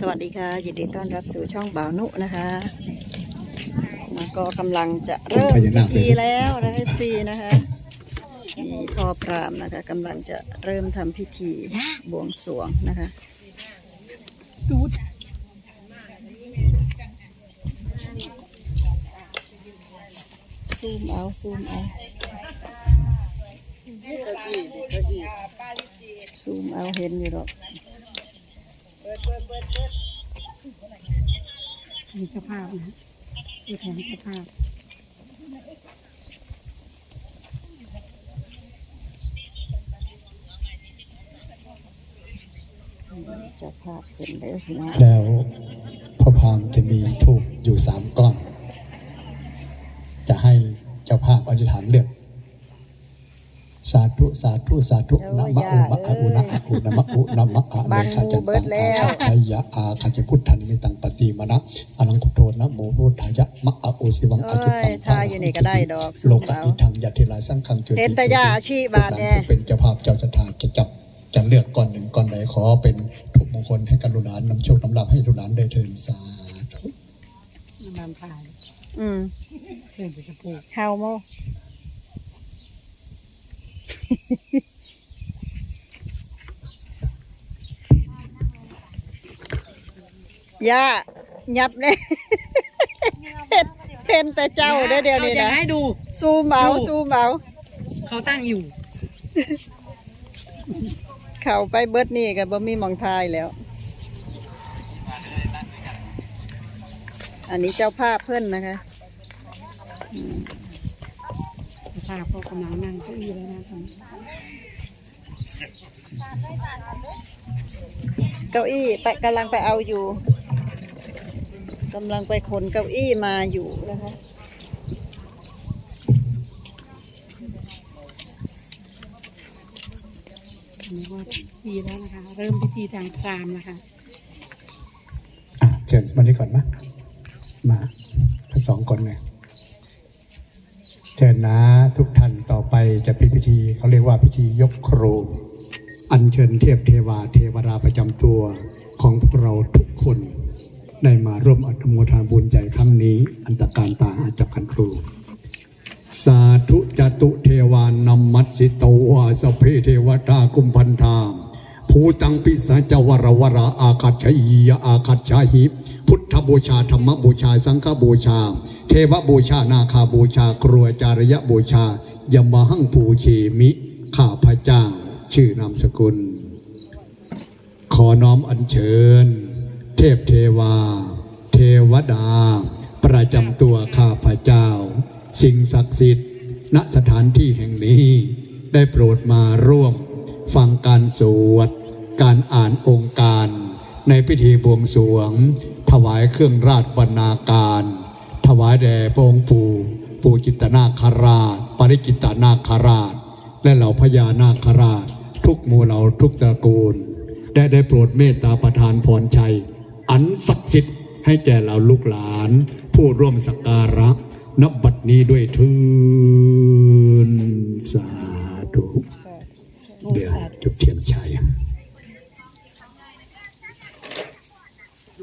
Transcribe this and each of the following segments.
สวัสดีค่ะยินดีต้อนรับสู่ช่องบ่าวนุนะคะแล้วก็กำลังจะเริ่มพิธีแล้วนะเอฟซีนะคะมีพ่อพรามนะคะกำลังจะเริ่มทำพิธีบวงสรวงนะคะซูมเอาซูมเอาซูมเอาเห็นอยู่หรอก มีเจ้าภาพนะตัวแทนเจ้าภาพเจ้าภาพเป็นเด้อน้องแล้วพระพรามจะมีทูบอยู่สามก้อน จะให้เจ้าภาพอธิษฐานเลือก สาธุสาธุสาธุนะมะอุมะอะอุนะอะอุนะมะอุนะมะอะเลขาจันตังอาชัยยะอาคาจพุทธันมิตังปฏิมนะอลังคุโทนะโมพุทธายะมะอะอุสิวังอาจุตังเอ้ยทาอยู่นี่ก็ได้ดอกสูงโลกเอาอิทังยัตถิลาสังขังจุติเห็นแต่ยาอาชีพบาทเนี่ยผู้เป็นเจ้าภาพเจ้าสถานจะจับจะเลือกก่อนหนึ่งก่อนใดขอเป็นทุกมงคลให้กับลูกหลานนำโชคนำลาภให้ลูกหลานได้เทินสาธุนำถ่ายอืมเพื่อนไปกระปูกเฮาโม ย่ายับเนี่ยเห็นเห็นแต่เจ้าเด้อเดียวนี้จะนะให้ดู ซูมเอาดูซูมเอาเขาตั้งอยู่ เข้าไปเบิดนี่ก็บ่มีหมองทายแล้ว อันนี้เจ้าภาพเพื่อนนะคะ เจ้าภาพเขากำลังนั่งเก้าอี้แล้วนะตอนนี้เก้าอี้ไปกำลังไปเอาอยู่กำลังไปขนเก้าอี้มาอยู่นะคะอันนี้ก็พิธีแล้วนะคะ เริ่มพิธีทางพราหมณ์นะคะอะเชิญมาดีก่อนมา มาทั้งสองคนเลย เชิญนะทุกท่านต่อไปจะพิธีเขาเรียกว่าพิธียกครูอัญเชิญเทพเทวาเทวดาประจำตัวของพวกเราทุกคน ได้มาร่วมอนุโมทนาบุญใจครั้งนี้ อันตรการตาอาจับกันครู สาธุจตุเทวานัมมัสสิโตวาสเพเทวตากุมพันธาม ภูตังปิสาจวรวราอาคัจฉยียอาคัจฉาหิ พุทธบูชาธรรมบูชา สังฆบูชา เทวบูชานาคาบูชา ครัวจารยบูชายมหังปูเชมิข้าพระเจ้า ชื่อนามสกุล ขอน้อมอัญเชิญ เทพเทวา เทวดา ประจำตัวข้าพเจ้า สิ่งศักดิ์สิทธิ์ณสถานที่แห่งนี้ ได้โปรดมาร่วมฟังการสวด การอ่านองค์การในพิธีบวงสรวง ถวายเครื่องราชบรรณาการ ถวายแด่พระองค์ปู่ปู่จิตตนาคราช ปริจิตตนาคราช และเหล่าพญานาคราช ทุกหมู่เหล่าทุกตระกูล ได้ได้โปรดเมตตาประทานพรชัย อันศักดิ์สิทธิ์ให้แก่เหล่าลูกหลาน ผู้ร่วมสักการะนับบัดนี้ด้วยทืนสาธุเดี๋ยวจุดเทียนชัย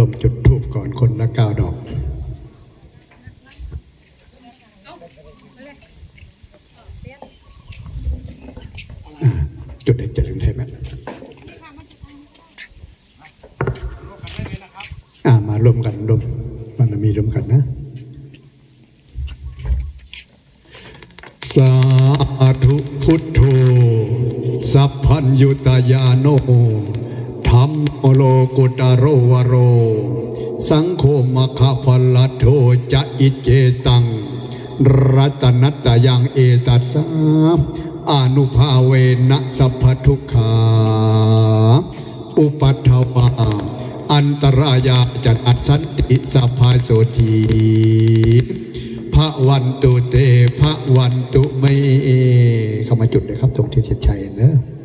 ร่วมจุดทูปก่อนคนละเก้าดอกจุดเด็ดจะถึงไทยไหมอ่ามารวมกันรวมมันมีรวมกันนะสาธุพุทโธสัพพัญยุตยาโน ธรรมโลกุตโรวโร สังโฆมคาพลโทจะอิเจตัง รัตนัตยังเอตัสสาอนุภาเวนะสัพพทุขา อุปัฏฐวาอันตรายาจัดอัสสันติสัพพาโสทีพระวันตุเตพระวันตุไม่เข้ามาจุดเลยครับตรงที่เทียนชัยเนอะ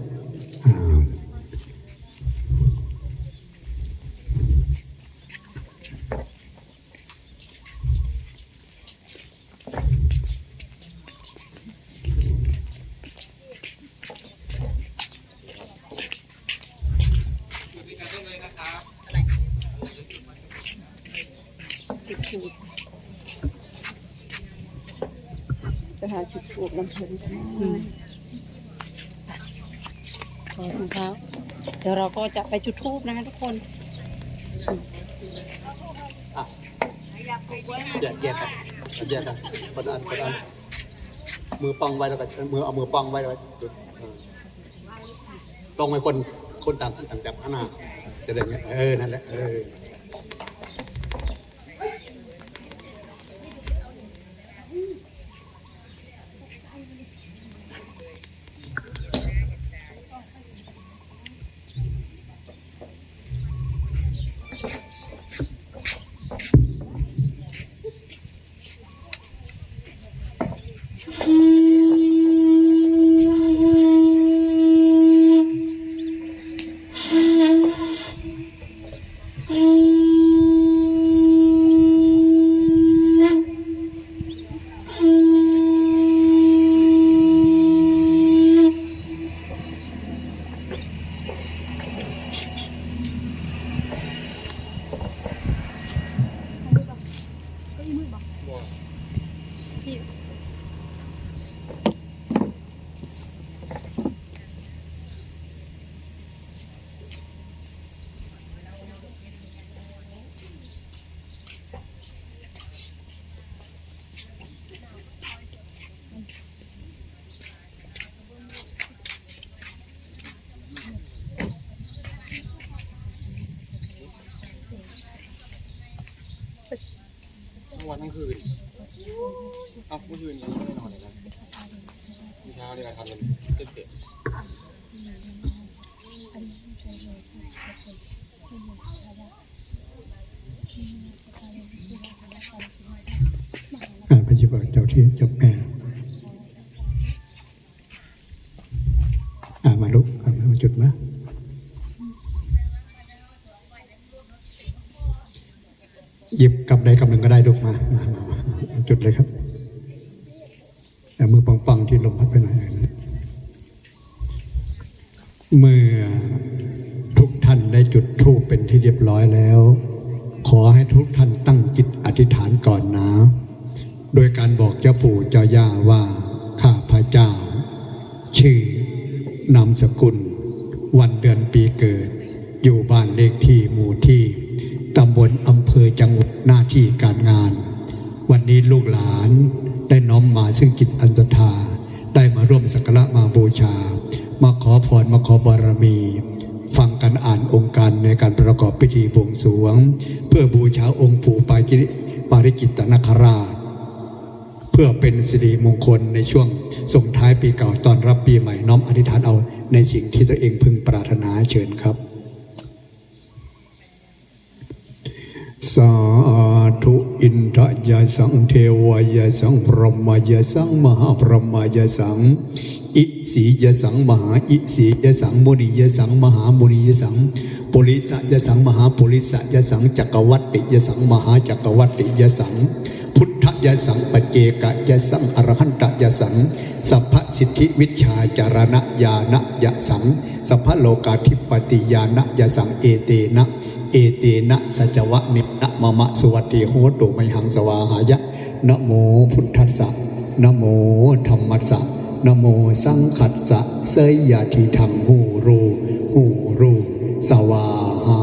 ไปหาชุดผูกน้ำเพลินขอบคุณครับเดี๋ยวเราก็จะไปจุดทูบนะคะทุกคนแยกแยกกันแยกกันคนอันคนอันมือป้องไว้แล้วก็มือเอามือป้องไว้แล้วจุดเออตรงไปคนคนต่างคนต่างจับข้างหน้าจะได้เงี้ยเออนั่นแหละเออ ทั้งวันทั้งคืนเอาเมื่อคืนยังไม่นอนเลยนะเช้าเลยทำเป็นเจ็ดเจ็ดอ่ารปฏิบัติเจ้าที่เจ้าแม่อ่ามาลุกอ่ามาจุดมาห ยิบกำใดกำหนึ่งก็ได้ลูกมามามามาจุดเลยครับแต่มือปังๆที่ลมพัดไปหน่อยเมื่อทุกท่านได้จุดธูปเป็นที่เรียบร้อยแล้ว ขอให้ทุกท่านตั้งจิตอธิษฐานก่อนนะ โดยการบอกเจ้าปู่เจ้าย่าว่า ข้าพระเจ้า ชื่อนามสกุล วันเดือนปีเกิด อยู่บ้านเลขที่หมู่ที่ ตำบลอำเภอจังหวัดหน้าที่การงาน วันนี้ลูกหลานได้น้อมมาซึ่งจิตอันศรัทธาได้มาร่วมสักการะมาบูชา มาขอพรมาขอบารมี ฟังกันอ่านองค์การในการประกอบพิธีบวงสรวง เพื่อบูชาองค์ปู่ปาจิปาริจิตตนคราช เพื่อเป็นสิริมงคลในช่วงส่งท้ายปีเก่าตอนรับปีใหม่น้อมอธิษฐานเอาในสิ่งที่ตัวเองพึงปรารถนาเชิญครับ สาธุอินทยาสังเทวายาสังพรหมายาสังมหาพรหมายาสัง อิสียสังมหาอิสียสังมุนียสังมหามุนียสังปุริสยสังมหาปุริสยสังจักรวัตติยสังมหาจักรวัตติยสัง พุทธยสังปเจกยสังอรหันตยสังสัพพสิทธิวิชาจารณญาณยสังสัพพโลกาธิปติญาณยสังเอเตนะ เอเตนะสัจวะเมนะมะมะสวัสดีโหตุไมหังสวาหายะนะโมพุทธัสสะนะโมธรรมัสสะนะโมสังขัสสะเสยยาทิทังหูรูหูรูสวาหา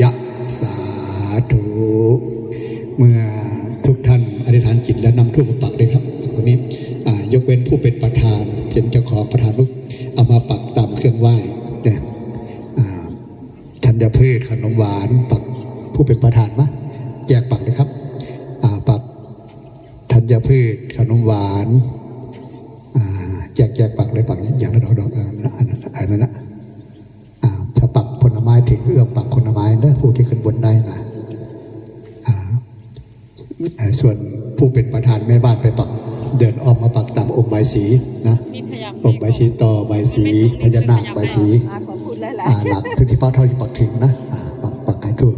ยะสาธุเมื่อทุกท่านอธิษฐานจิตแล้วนำทูปมาปักเลยครับตรงนี้ยกเว้นผู้เป็นประธานเป็นเจ้าของประธานลูกเอามาปักตามเครื่องไหว้เนี่ย ธัญพืชขนมหวานปักผู้เป็นประธานมะแจกปักเลยครับอ่าปักธัญพืชขนมหวานอ่าแจกแจกปักเลยปักอย่างละดอกดอกอันนั้นอันนั้นอันนั้นนะอ่าถ้าปักผลไม้ถึงเอื้อมปักผลไม้เนอะผู้ที่ขึ้นบนได้นะอ่าอ่าส่วนผู้เป็นประธานแม่บ้านไปปักเดินออกมาปักตามองค์ใบายสีนะมีขยับองค์ใบายสีต่อใบายสีพญานาคใบายสีอาขอพูด หลักทุกที่ป้าเท่าที่ปักถึงนะปักปักไก่ตัว